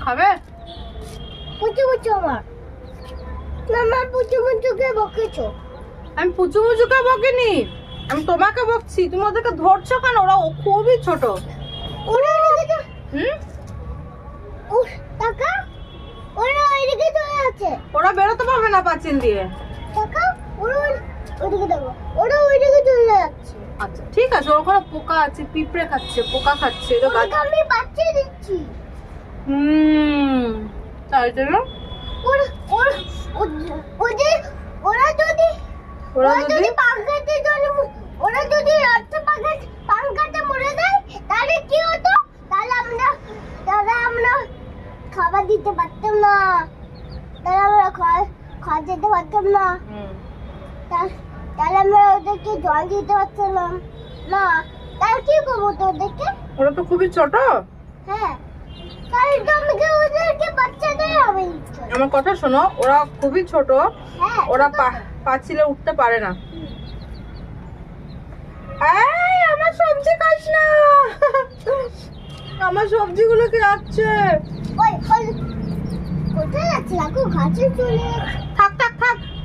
খাবে? পুচু পুচু আমার মামা পুচু পুচুকে বকেছো আমি পুচু মুচুকে বকিনি। আমি তোমাকে বকছি। তুমি ওদেরকে ধরছো কেন? ওরা খুবই ছোট। ওরা হুম? টাকা ওরা এদিকে চলে আছে ওরা বেরোতে পারবে না পাঁচিল দিয়ে। টাকা ওরা ওই- ওইদিকে দেখো ওরা ওইদিকে চলে যাচ্ছে। আচ্ছা ঠিক আছে ওখানে পোকা আছে পিঁপড়ে খাচ্ছে পোকা খাচ্ছে আমি বাঁচিয়ে দিচ্ছি। হুম তাই জন্য ওরা ওরা ওরা যদি ওরা ওরা যদি যদি পাঙ্কাতে যদি ওরা যদি রাস্তা পাঙ্কাতে পাঙ্কাতে মরে যায় তাহলে কি হতো? তাহলে আমরা তাহলে আমরা খাবার দিতে পারতাম না। তাহলে আমরা খাওয়া খাওয়া দিতে পারতাম না। তা- তাহলে আমরা ওদেরকে জল দিতে পারতাম না তাহলে কি করব তো ওদেরকে? ওরা তো খুবই ছোট। হ্যাঁ। তাহলে তো আমাকে ওদেরকে বাচ্চাদের হবে আমার কথা শোনো ওরা খুবই ছোট। হ্যাঁ ওরা পাঁচিলে উঠতে পারে না। এই, আমার সবজি খাস না। আমার সবজিগুলো কি যাচ্ছে ওই ওই। কোথায় যাচ্ছে? গাছে চলে থাক থাক।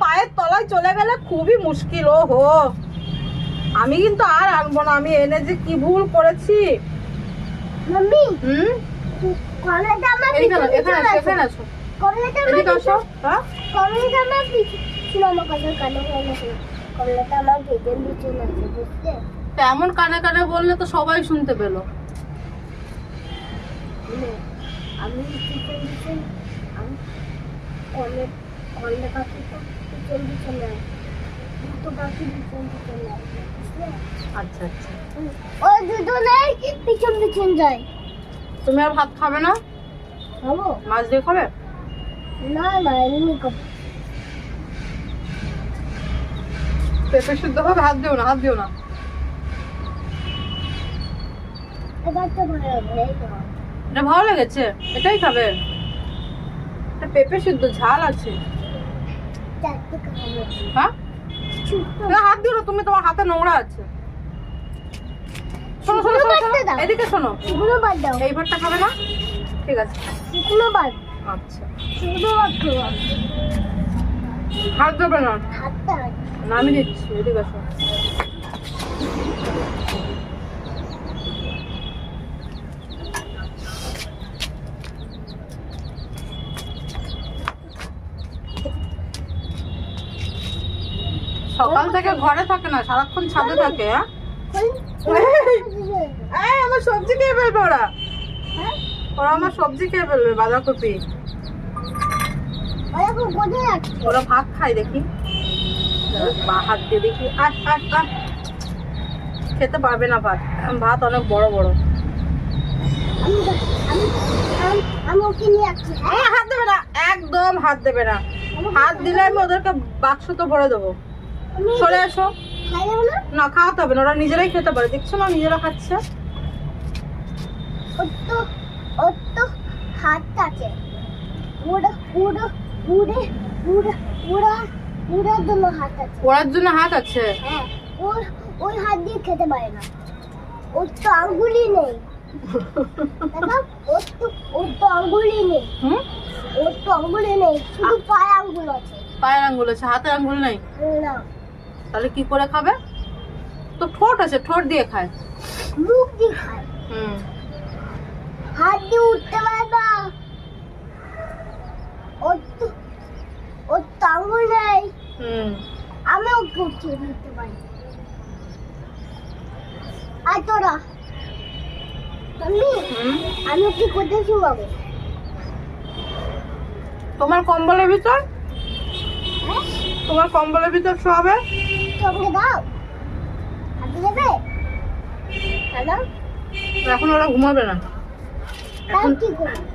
পায়ের তলায় চলে গেলে খুবই মুশকিল ও হো আমি কিন্তু আর আনব না আমি এনে যে কি ভুল করেছি? মাম্মি হুম? কলাটা আমার পিছনে এখানে চলে এখানে আছো কমলাটা আমার আসো। হ্যাঁ? কমলাটা আমার পিছনে আমার কথা কানে কানে শোনো আমার পেছন পিছনে আছে বুঝতে তো এমন কানে কানে বললে তো সবাই শুনতে পেল। আমি পিছন পিছন আমি কলে কলে পাখি পিছন পিছনে দুটো পিছন পিছনে আছে আচ্ছা আচ্ছা। পিছন পিছন যায়। তুমি আর ভাত খাবে না? খাব? মাছ দিয়ে খাবে? না না এমনি খাব। পেঁপে শুদ্ধ হবে হাত দিও না হাত দিও না। ভালো এটা লেগেছে এটাই খাবে। এটা পেঁপে শুদ্ধ ঝাল আছে। হ্যাঁ? হাত দিও না তুমি তোমার হাতে নোংরা আছে। শোনো শোনো শোনো, শোনো। দাও। এদিকে শোনো। শুকনো বাদ দাও। এই ভাতটা খাবে না? ঠিক আছে। শুকনো বাদ আচ্ছা। শুকনো বাদ খাব হাত দেবে না? হাতটা নামি দিচ্ছি এদিকে আসো সকাল থেকে ঘরে থাকে না, সারাক্ষণ ছাদে থাকে হ্যাঁ? আমার সবজি খেয়ে ফেলবে ওরা? ওরা আমার সবজি খেয়ে ফেলবে, বাঁধাকপি? ওরা ভাত খায়, দেখি। হাত দিয়ে দেখি। আট আট খেতে পারবে না ভাত। ভাত অনেক বড় বড়। হাত দেবে না, একদম হাত দেবে না। হাত দিলে আমি ওদেরকে বাক্স তো ভরে দেবো। চলে এসো না? খাওয়াতে হবে না ওরা নিজেরাই খেতে পারে। দেখছ না নিজেরা খাচ্ছে। পুরো জন্য হাত আছে। ওরার জন্য হাত আছে? হ্যাঁ ওই হাত দিয়ে খেতে পারে না। ওর তো আঙ্গুলি নেই। ওর তো ওর তো আঙ্গুলি নেই। হুম? ওর তো আঙ্গুলি নেই শুধু পায়ে আঙ্গুল আছে। পায়ের আঙ্গুল আছে হাতের আঙ্গুল নেই? না। তাহলে কি করে খাবে? তো ঠোঁট আছে ঠোঁট দিয়ে খায়। মুখ দিয়ে খায়। হুম। হাত দিয়ে উঠতে পারে না। ওর তো ওর তো নেই। হুম। আমি ওকে উঠিয়ে দিতে পারি। আর তোরা। আমি আমি ওকে কোথায় শুয়াবো তোমার কম্বলের ভিতর? হ্যাঁ? তোমার কম্বলের ভিতর শোয়াবে? তোমাকে দাও। হাতে দেবে হ্যালো? এখন ওরা ঘুমাবে না। এখন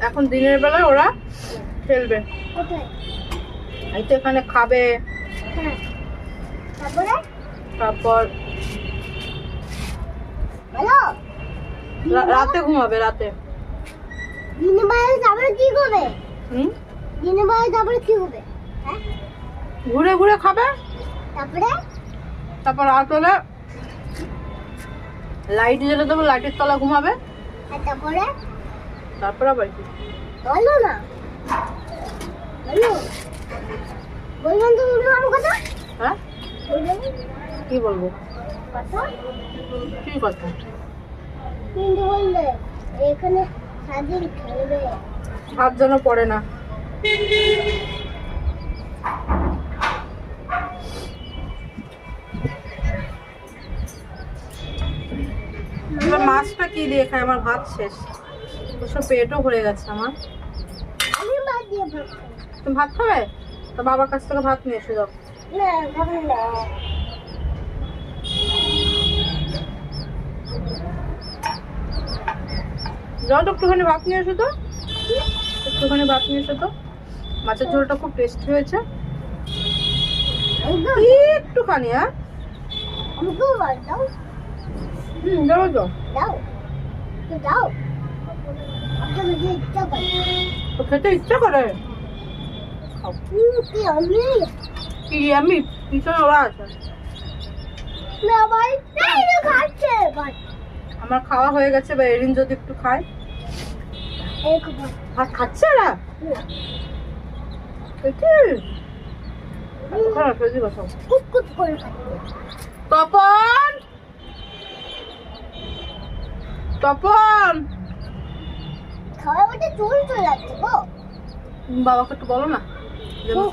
এখন দিনের বেলায় ওরা খেলবে। কোথায় এই তো এখানে খাবে। হ্যাঁ। তারপরে? তারপর হ্যালো? রাতে ঘুমাবে রাতে। তারপরে কি করবে? হুম? দিনে বেলায় তারপরে কি হবে হ্যাঁ? ঘুরে ঘুরে খাবে? তারপরে? তারপর রাত হলে লাইট জ্বেলে দেবো লাইটের তলা ঘুমাবে। করে তারপর? আবার কি? বলো না। বলো বলবেন তো বলব আমার কথা? হ্যাঁ? কি বলব? কথা? কি কথা? কিন্তু বললে এখানে সাজিন খেলবে। হাত যেন পড়ে না। মাছটা কি দিয়ে খায়? আমার ভাত শেষ। ওসব পেটও ভরে গেছে আমার। খাই। তুমি ভাত খাবে? তো বাবার কাছ থেকে ভাত নিয়ে এসে যাও। তো একটুখানি ভাত নিয়ে এসো তো। একটুখানি ভাত নিয়ে এসো তো। মাছের ঝোলটা খুব টেস্টি হয়েছে। একটুখানি হ্যাঁ। দাও তো দাও তো দাও খেতে ইচ্ছা করে কি আমি কি আমি পিছনে ওরা আছে আমার খাওয়া হয়ে গেছে বা এরিন যদি একটু খায় ভাত খাচ্ছে ওরা না, তপন তপন! খাওয়া মধ্যে চুল চলে যাচ্ছে গো। বাবাকে একটু বলো না